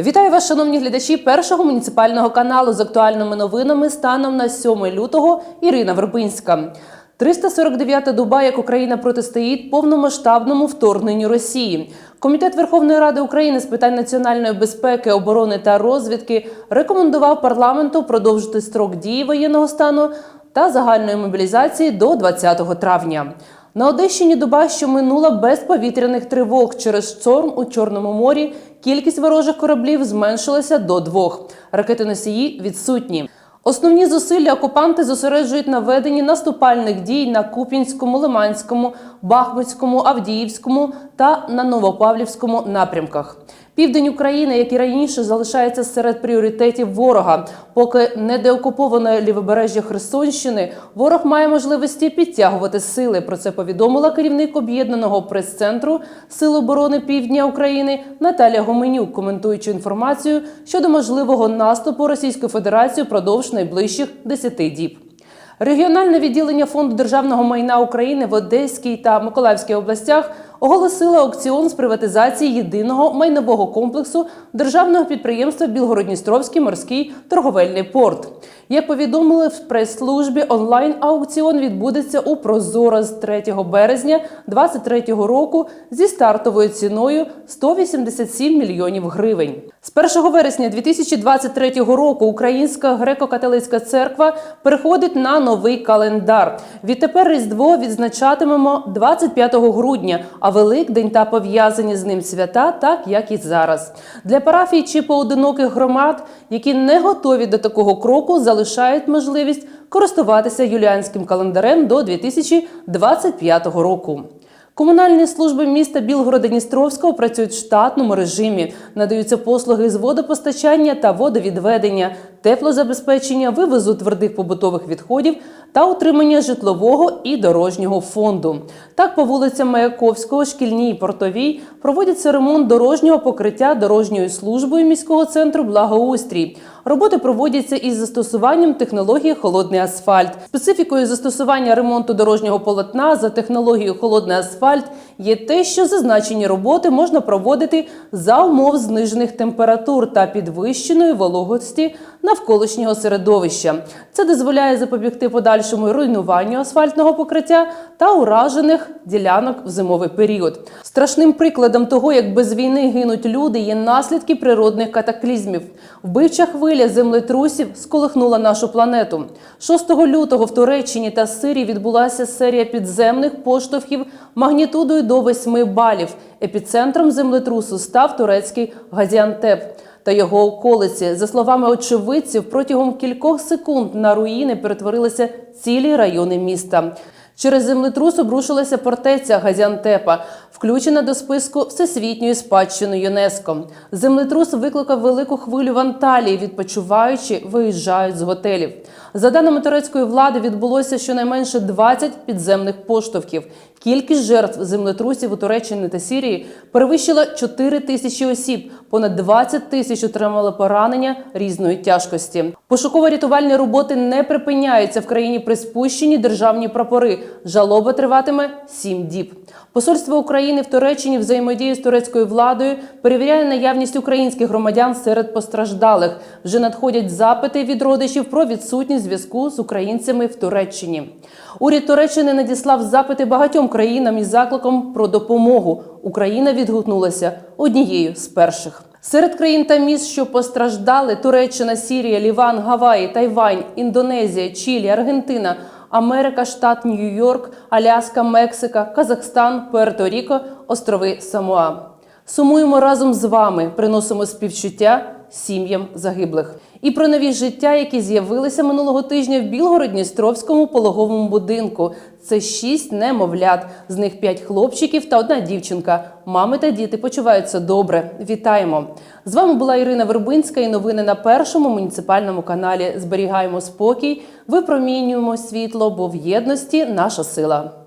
Вітаю вас, шановні глядачі першого муніципального каналу з актуальними новинами станом на 7 лютого. Ірина Вербинська. 349-та доба, як Україна протистоїть повномасштабному вторгненню Росії. Комітет Верховної Ради України з питань національної безпеки, оборони та розвідки рекомендував парламенту продовжити строк дії воєнного стану та загальної мобілізації до 20 травня. На Одещині доба, що минула без повітряних тривог через шторм у Чорному морі, кількість ворожих кораблів зменшилася до двох. Ракети-носії відсутні. Основні зусилля окупанти зосереджують на веденні наступальних дій на Куп'янському, Лиманському, Бахмутському, Авдіївському та на Новопавлівському напрямках. Південь України, як і раніше, залишається серед пріоритетів ворога. Поки не деокуповане лівобережжя Херсонщини, ворог має можливості підтягувати сили. Про це повідомила керівник об'єднаного прес-центру Сил оборони Півдня України Наталя Гоменюк, коментуючи інформацію щодо можливого наступу Російської Федерації впродовж найближчих 10 діб. Регіональне відділення фонду державного майна України в Одеській та Миколаївській областях оголосило аукціон з приватизації єдиного майнового комплексу державного підприємства Білгородністровський морський торговельний порт. Як повідомили в прес-службі, онлайн аукціон відбудеться у Прозоро з 3 березня 2023 року зі стартовою ціною 187 мільйонів гривень. З 1 вересня 2023 року Українська греко-католицька церква переходить на новий календар. Відтепер Різдво відзначатимемо 25 грудня, а Великдень та пов'язані з ним свята, так як і зараз. Для парафій чи поодиноких громад, які не готові до такого кроку, залишають можливість користуватися юліанським календарем до 2025 року. Комунальні служби міста Білгорода-Дністровського працюють в штатному режимі. Надаються послуги з водопостачання та водовідведення, теплозабезпечення, вивозу твердих побутових відходів та утримання житлового і дорожнього фонду. Так, по вулицям Маяковського, шкільній і портовій проводиться ремонт дорожнього покриття дорожньою службою міського центру Благоустрій. Роботи проводяться із застосуванням технології холодний асфальт. Специфікою застосування ремонту дорожнього полотна за технологією холодний асфальт є те, що зазначені роботи можна проводити за умов знижених температур та підвищеної вологості навколишнього середовища. Це дозволяє запобігти подальшому руйнуванню асфальтного покриття та уражених ділянок в зимовий період. Страшним прикладом того, як без війни гинуть люди, є наслідки природних катаклізмів. Вбивча хвиля землетрусів сколихнула нашу планету. 6 лютого в Туреччині та Сирії відбулася серія підземних поштовхів магнітудою до 8 балів. Епіцентром землетрусу став турецький Газіантеп та його околиці. За словами очевидців, протягом кількох секунд на руїни перетворилися цілі райони міста. Через землетрус обрушилася фортеця Газіантепа, включена до списку всесвітньої спадщини ЮНЕСКО. Землетрус викликав велику хвилю в Анталії. Відпочиваючи, виїжджають з готелів. За даними турецької влади, відбулося щонайменше 20 підземних поштовхів. Кількість жертв землетрусів у Туреччині та Сірії перевищила 4 тисячі осіб. Понад 20 тисяч отримали поранення різної тяжкості. Пошуково-рятувальні роботи не припиняються в країні. Приспущені державні прапори. Жалоба триватиме 7 діб. Посольство України в Туреччині взаємодіє з турецькою владою, перевіряє наявність українських громадян серед постраждалих. Вже надходять запити від родичів про відсутність зв'язку з українцями в Туреччині. Уряд Туреччини надіслав запити багатьом країнам із закликом про допомогу. Україна відгукнулася однією з перших. Серед країн та міст, що постраждали: Туреччина, Сірія, Ліван, Гаваї, Тайвань, Індонезія, Чилі, Аргентина. Америка, штат Нью-Йорк, Аляска, Мексика, Казахстан, Пуерто-Ріко, острови Самоа. Сумуємо разом з вами, приносимо співчуття сім'ям загиблих. І про нові життя, які з'явилися минулого тижня в Білгород-Дністровському пологовому будинку. Це шість немовлят, з них п'ять хлопчиків та одна дівчинка. Мами та діти почуваються добре. Вітаємо! З вами була Ірина Вербинська і новини на першому муніципальному каналі. Зберігаємо спокій, випромінюємо світло, бо в єдності наша сила.